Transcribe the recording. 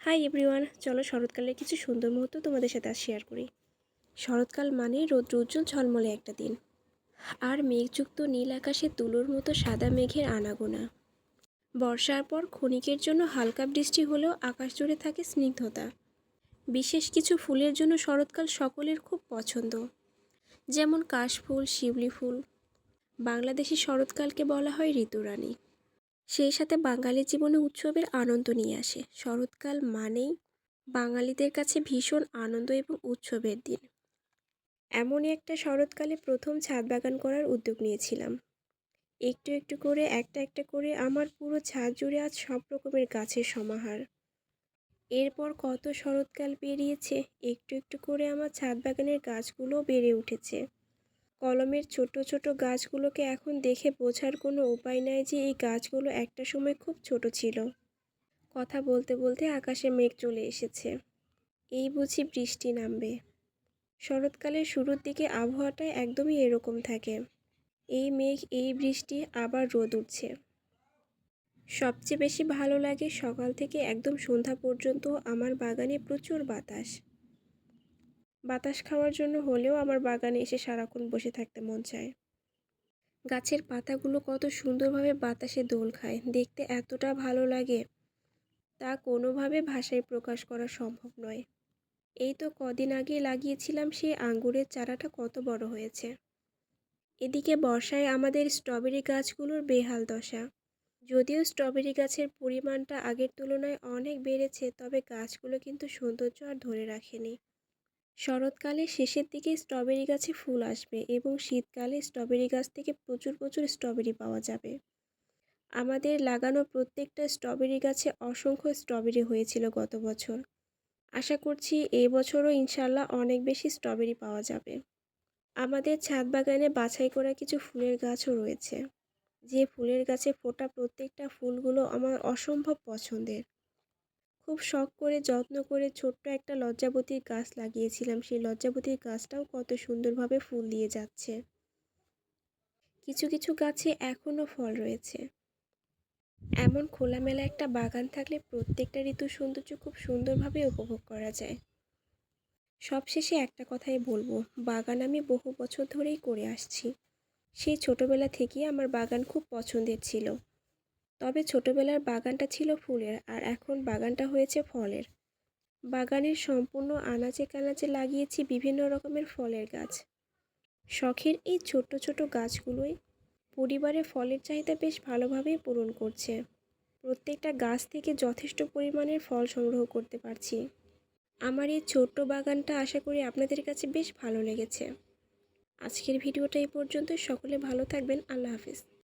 Hi everyone, চলো শরৎকালের কিছু সুন্দর মুহূর্ত তোমাদের সাথে শেয়ার করি। শরৎকাল মানে রৌদ্র উজ্জ্বল ঝলমলে একটা দিন, আর মেঘযুক্ত নীল আকাশে তুলোর মতো সাদা মেঘের আনাগোনা। বর্ষার পর ক্ষণিকের জন্য হালকা বৃষ্টি হলেও আকাশ জুড়ে থাকে স্নিগ্ধতা। বিশেষ কিছু ফুলের জন্য শরৎকাল সকলের খুব পছন্দ, যেমন কাশফুল, শিউলি ফুল। বাংলাদেশি শরৎকালকে বলা হয় ঋতুরানী সেই সাথে বাঙালি জীবনে উৎসবের আনন্দ নিয়ে আসে। শরৎকাল মানেই বাঙালিদের কাছে ভীষণ আনন্দ এবং উৎসবের দিন। এমনই একটা শরৎকালে প্রথম ছাদ বাগান করার উদ্যোগ নিয়েছিলাম। একটু একটু করে, একটা একটা করে আমার পুরো ছাদ জুড়ে আজ সব রকমের গাছের সমাহার। এরপর কত শরৎকাল পেরিয়েছে, একটু একটু করে আমার ছাদ বাগানের গাছগুলো বেড়ে উঠেছে। কলমের ছোট ছোট গাছগুলোকে এখন দেখে বোঝার কোনো উপায় নাই যে এই গাছগুলো একটা সময় খুব ছোট ছিল। কথা বলতে বলতে আকাশে মেঘ চলে এসেছে। এই বুঝি বৃষ্টি নামবে। শরৎকালের শুরুর দিকে আবহাওয়াটা একদমই এরকম থাকে। এই মেঘ, এই বৃষ্টি আবার রোদ উঠছে। সবচেয়ে বেশি ভালো লাগে সকাল থেকে একদম সন্ধ্যা পর্যন্ত আমার বাগানে প্রচুর বাতাস। বাতাস খাওয়ার জন্য হলেও আমার বাগানে এসে সারাক্ষণ বসে থাকতে মন চায়। গাছের পাতাগুলো কত সুন্দরভাবে বাতাসে দোল খায়, দেখতে এতটা ভালো লাগে তা কোনোভাবে ভাষায় প্রকাশ করা সম্ভব নয়। এই তো কদিন আগে লাগিয়েছিলাম সেই আঙ্গুরের চারাটা কত বড় হয়েছে। এদিকে বর্ষায় আমাদের স্ট্রবেরি গাছগুলোর বেহাল দশা। যদিও স্ট্রবেরি গাছের পরিমাণটা আগের তুলনায় অনেক বেড়েছে, তবে গাছগুলো কিন্তু সৌন্দর্য আর ধরে রাখেনি। শরৎকালে শেষের দিকে স্ট্রবেরি গাছে ফুল আসবে এবং শীতকালে স্ট্রবেরি গাছ থেকে প্রচুর প্রচুর স্ট্রবেরি পাওয়া যাবে। আমাদের লাগানো প্রত্যেকটা স্ট্রবেরি গাছে অসংখ্য স্ট্রবেরি হয়েছিল গত বছর। আশা করছি এবছরও ইনশাল্লাহ অনেক বেশি স্ট্রবেরি পাওয়া যাবে। আমাদের ছাদ বাগানে বাছাই করা কিছু ফুলের গাছও রয়েছে। যে ফুলের গাছে ফোটা প্রত্যেকটা ফুলগুলো আমার অসম্ভব পছন্দের। খুব শখ করে, যত্ন করে ছোট্ট একটা লজ্জাবতীর গাছ লাগিয়েছিলাম। সেই লজ্জাবতীর গাছটাও কত সুন্দরভাবে ফুল দিয়ে যাচ্ছে। কিছু কিছু গাছে এখনও ফল রয়েছে। এমন খোলামেলা একটা বাগান থাকলে প্রত্যেকটা ঋতুর সৌন্দর্য খুব সুন্দরভাবে উপভোগ করা যায়। সবশেষে একটা কথাই বলব, বাগান আমি বহু বছর ধরেই করে আসছি। সেই ছোটোবেলা থেকেই আমার বাগান খুব পছন্দের ছিল। তবে ছোটোবেলার বাগানটা ছিল ফুলের আর এখন বাগানটা হয়েছে ফলের। বাগানের সম্পূর্ণ আনাচে কানাচে লাগিয়েছি বিভিন্ন রকমের ফলের গাছ। শখের এই ছোট ছোট গাছগুলোই পরিবারে ফলের চাহিদা বেশ ভালোভাবেই পূরণ করছে। প্রত্যেকটা গাছ থেকে যথেষ্ট পরিমাণের ফল সংগ্রহ করতে পারছি। আমার এই ছোট্ট বাগানটা আশা করি আপনাদের কাছে বেশ ভালো লেগেছে। আজকের ভিডিওটা এই পর্যন্ত সকলে ভালো থাকবেন। আল্লাহ হাফিজ।